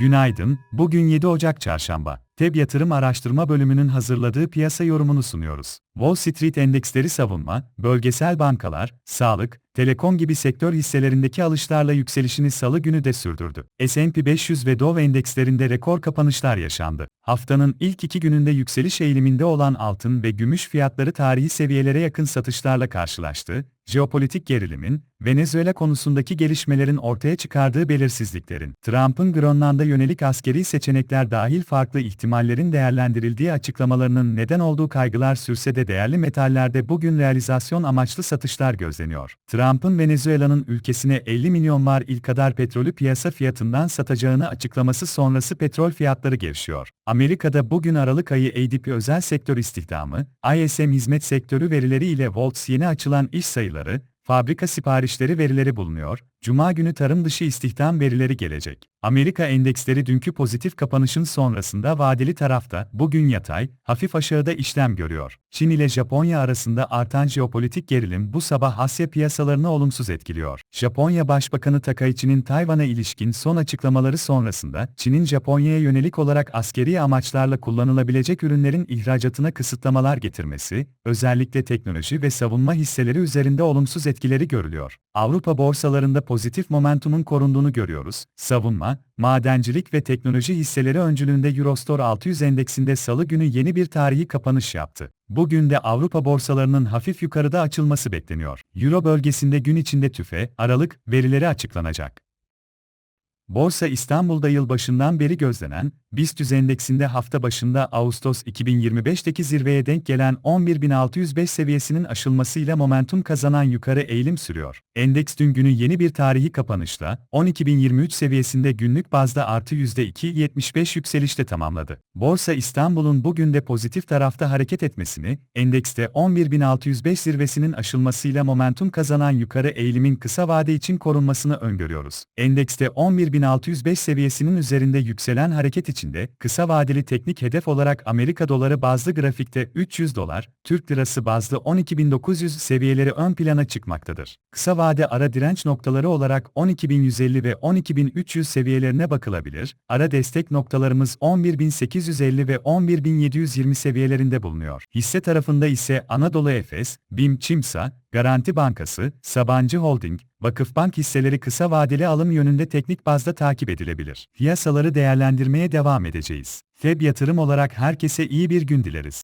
Günaydın, bugün 7 Ocak Çarşamba. TEB Yatırım Araştırma Bölümünün hazırladığı piyasa yorumunu sunuyoruz. Wall Street endeksleri savunma, bölgesel bankalar, sağlık, telekom gibi sektör hisselerindeki alışlarla yükselişini salı günü de sürdürdü. S&P 500 ve Dow endekslerinde rekor kapanışlar yaşandı. Haftanın ilk iki gününde yükseliş eğiliminde olan altın ve gümüş fiyatları tarihi seviyelere yakın satışlarla karşılaştı. Jeopolitik gerilimin, Venezuela konusundaki gelişmelerin ortaya çıkardığı belirsizliklerin, Trump'ın Grönland'a yönelik askeri seçenekler dahil farklı ihtimallerin değerlendirildiği açıklamalarının neden olduğu kaygılar sürse de değerli metallerde bugün realizasyon amaçlı satışlar gözleniyor. Trump'ın Venezuela'nın ülkesine 50 milyon varil kadar petrolü piyasa fiyatından satacağını açıklaması sonrası petrol fiyatları gevşiyor. Amerika'da bugün Aralık ayı ADP özel sektör istihdamı, ISM hizmet sektörü verileri ile Volts yeni açılan iş sayıları, fabrika siparişleri verileri bulunuyor, Cuma günü tarım dışı istihdam verileri gelecek. Amerika endeksleri dünkü pozitif kapanışın sonrasında vadeli tarafta, bugün yatay, hafif aşağıda işlem görüyor. Çin ile Japonya arasında artan jeopolitik gerilim bu sabah Asya piyasalarını olumsuz etkiliyor. Japonya Başbakanı Takaichi'nin Tayvan'a ilişkin son açıklamaları sonrasında, Çin'in Japonya'ya yönelik olarak askeri amaçlarla kullanılabilecek ürünlerin ihracatına kısıtlamalar getirmesi, özellikle teknoloji ve savunma hisseleri üzerinde olumsuz etkileri görülüyor. Avrupa borsalarında pozitif momentumun korunduğunu görüyoruz. Savunma, madencilik ve teknoloji hisseleri öncülüğünde Eurostor 600 endeksinde salı günü yeni bir tarihi kapanış yaptı. Bugün de Avrupa borsalarının hafif yukarıda açılması bekleniyor. Euro bölgesinde gün içinde tüfe, Aralık verileri açıklanacak. Borsa İstanbul'da yılbaşından beri gözlenen, BIST endeksinde hafta başında Ağustos 2025'teki zirveye denk gelen 11.605 seviyesinin aşılmasıyla momentum kazanan yukarı eğilim sürüyor. Endeks dün günü yeni bir tarihi kapanışla 12.023 seviyesinde günlük bazda artı %2.75 yükselişle tamamladı. Borsa İstanbul'un bugün de pozitif tarafta hareket etmesini, endekste 11.605 zirvesinin aşılmasıyla momentum kazanan yukarı eğilimin kısa vade için korunmasını öngörüyoruz. Endekste 11.605 seviyesinin üzerinde yükselen hareket için içinde, kısa vadeli teknik hedef olarak Amerika doları bazlı grafikte 300 dolar, Türk lirası bazlı 12.900 seviyeleri ön plana çıkmaktadır. Kısa vade ara direnç noktaları olarak 12.150 ve 12.300 seviyelerine bakılabilir, ara destek noktalarımız 11.850 ve 11.720 seviyelerinde bulunuyor. Hisse tarafında ise Anadolu Efes, BİM Çimsa, Garanti Bankası, Sabancı Holding, Vakıfbank hisseleri kısa vadeli alım yönünde teknik bazda takip edilebilir. Piyasaları değerlendirmeye devam edeceğiz. FEB yatırım olarak herkese iyi bir gün dileriz.